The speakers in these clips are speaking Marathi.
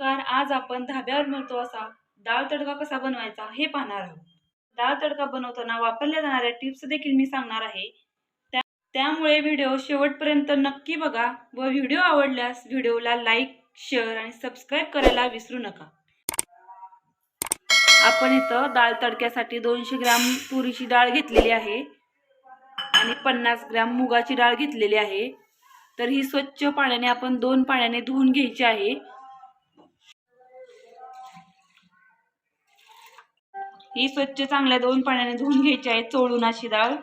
नमस्कार आज आपण धाब्यावर मिळतो असा डाळ तडका कसा बनवायचा हे पाहणार आहोत. डाळ तडका बनवताना वापरल्या जाणाऱ्या टिप्स देखील मी सांगणार आहे. त्या त्यामुळे व्हिडिओ शेवटपर्यंत नक्की बघा व व्हिडिओ आवडल्यास व्हिडिओला लाईक शेअर आणि सबस्क्राईब करायला विसरू नका. आपण इथं डाळ तडक्यासाठी दोनशे ग्राम तुरीची डाळ घेतलेली आहे आणि पन्नास ग्राम मुगाची डाळ घेतलेली आहे. तर ही स्वच्छ पाण्याने आपण दोन पाण्याने धुवून घ्यायची आहे. ही स्वच्छ चांगल्या दोन पाण्याने धुवून घ्यायची आहे. चोळून अशी डाळ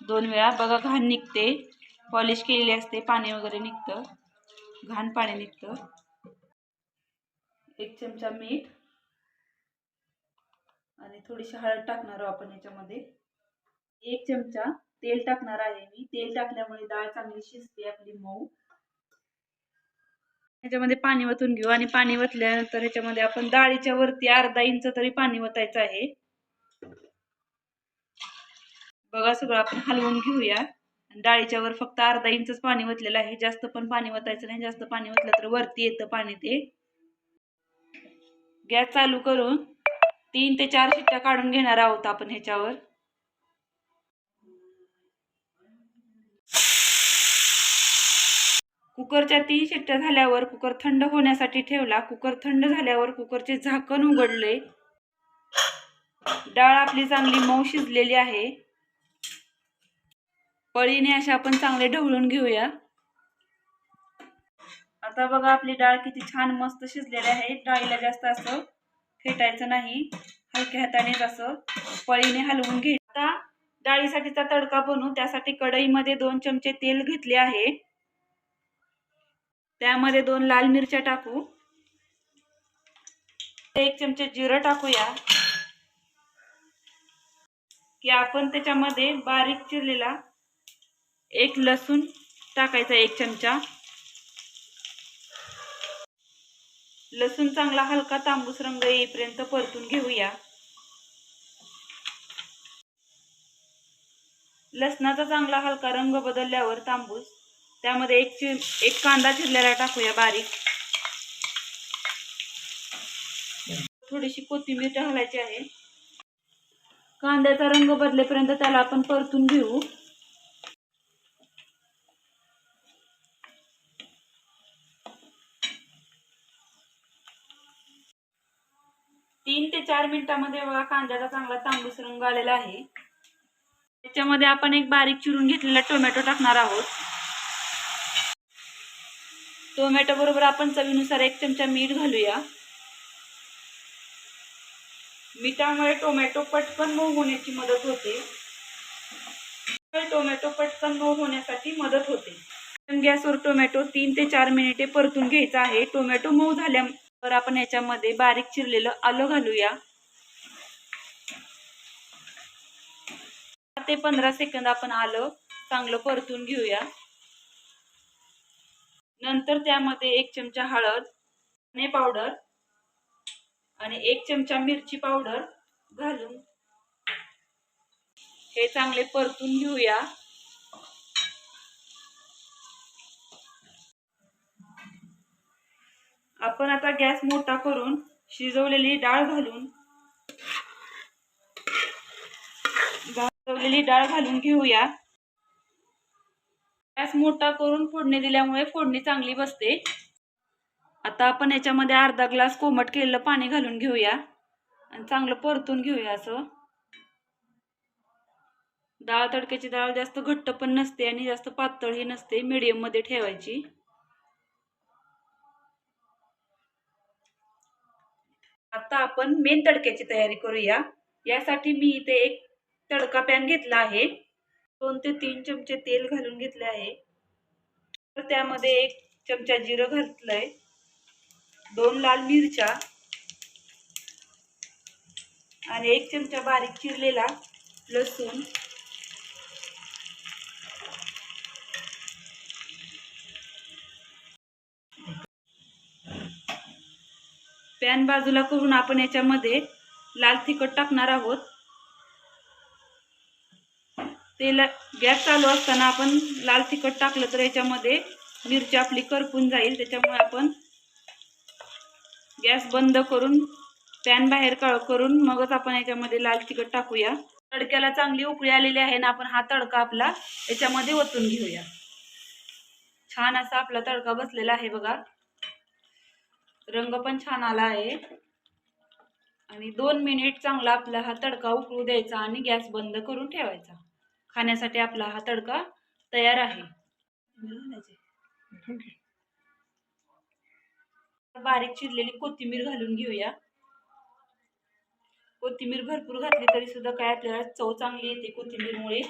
दोन वेळा. बघा घाण निघते. पॉलिश केलेली असते. पाणी वगैरे निघतं. घाण पाणी निघतं. एक चमचा मीठ. आणि थोडीशी हळद टाकणार आहोत आपण याच्यामध्ये. एक चमचा तेल टाकणार आहे मी. तेल टाकल्यामुळे डाळ चांगली शिजते आपली मऊ. ह्याच्यामध्ये पाणी वतून घेऊ. आणि पाणी वतल्यानंतर ह्याच्यामध्ये आपण डाळीच्या वरती अर्धा इंच तरी पाणी वतायचं आहे. बघा सगळं आपण हलवून घेऊया. डाळीच्या वर फक्त अर्धा इंचच पाणी वतलेलं आहे. जास्त पण पाणी वतायचं नाही. जास्त पाणी वतलं तर वरती येतं पाणी ते. गॅस चालू करून तीन ते चार शिट्ट्या काढून घेणार आहोत आपण ह्याच्यावर. कुकरच्या तीन शिट्ट्या झाल्यावर कुकर थंड होण्यासाठी ठेवला. कुकर थंड झाल्यावर कुकरचे झाकण उघडले. डाळ आपली चांगली मऊ शिजलेली आहे. पळीने अशा आपण चांगले ढवळून घेऊया. आता बघा आपली डाळ किती छान मस्त शिजलेली आहे. डाळीला जास्त असं फेटायचं नाही. हलक्या हातानेच असं पळीने हलवून घे. आता डाळीसाठीचा तडका बनवू त्यासाठी कढईमध्ये दोन चमचे तेल घेतले आहे. त्यामध्ये दोन लाल मिरच्या टाकू. एक चमचे जिरं टाकूया. की आपण त्याच्यामध्ये बारीक चिरलेला एक लसूण टाकायचा एक चमचा. लसूण चांगला हलका तांबूस रंग येईपर्यंत परतून घेऊया. लसणाचा चांगला हलका रंग बदलल्यावर तांबूस त्यामध्ये एक एक कांदा चिरलेला टाकूया बारीक. थोडीशी कोथिंबीर घालायची आहे. कांद्याचा रंग बदलेपर्यंत त्याला आपण परतून घेऊ. तीन ते चार मिनिटामध्ये बघा कांद्याचा चांगला तांबूस रंग आलेला आहे. त्याच्यामध्ये आपण एक बारीक चिरून घेतलेला टोमॅटो टाकणार आहोत. टोमॅटो बरोबर आपण चवीनुसार एक चमचा मीठ घालूया. मिठामुळे टोमॅटो पटकन मऊ होण्याची मदत होते. टोमॅटो पटकन मऊ होण्यासाठी मदत होते. गॅसवर टोमॅटो तीन ते चार मिनिटे परतून घ्यायचा आहे. टोमॅटो मऊ झाल्यावर आपण याच्यामध्ये बारीक चिरलेलं आलं घालूया. ते पंधरा सेकंद आपण आलं चांगलं परतून घेऊया. नंतर त्यामध्ये एक चमचा हळद धने पावडर आणि एक चमचा मिरची पावडर घालून हे चांगले परतून घेऊया. आपण आता गॅस मोठा करून शिजवलेली डाळ घालून शिजवलेली डाळ घालून घेऊया. गॅस मोठा करून फोडणी दिल्यामुळे फोडणी चांगली बसते. आता आपण याच्यामध्ये अर्धा ग्लास कोमट केलेलं पाणी घालून घेऊया. आणि चांगलं परतून घेऊया असं. डाळ तडक्याची डाळ जास्त घट्ट पण नसते आणि जास्त पातळही नसते मीडियममध्ये ठेवायची. आता आपण मेन तडक्याची तयारी करूया. यासाठी मी इथे एक तडका पॅन घेतला आहे. दोन ते तीन चमचे तेल घालून घेतले आहे. तर त्यामध्ये एक चमचा जिरं घातलंय. दोन लाल मिरच्या. आणि एक चमचा बारीक चिरलेला लसूण. पॅन बाजूला करून आपण याच्यामध्ये लाल तिखट टाकणार आहोत. तेला गॅस चालू असताना आपण लाल तिखट टाकलं तर याच्यामध्ये मिरची आपली करपून जाईल. त्याच्यामुळे आपण गॅस बंद करून पॅन बाहेर काढ करून मगच आपण याच्यामध्ये लाल तिखट टाकूया. तडक्याला चांगली उकळी आलेली आहे ना आपण हा तडका आपला याच्यामध्ये ओतून घेऊया. छान असा आपला तडका बसलेला आहे बघा. रंग पण छान आला आहे. आणि दोन मिनिट चांगला आपला हा तडका उकळू द्यायचा आणि गॅस बंद करून ठेवायचा. खाण्यासाठी आपला हा तडका तयार आहे. बारीक चिरलेली कोथिंबीर घालून घेऊया. कोथिंबीर भरपूर घातली तरी सुद्धा काय आपल्याला चव चांगली येते कोथिंबीरमुळे.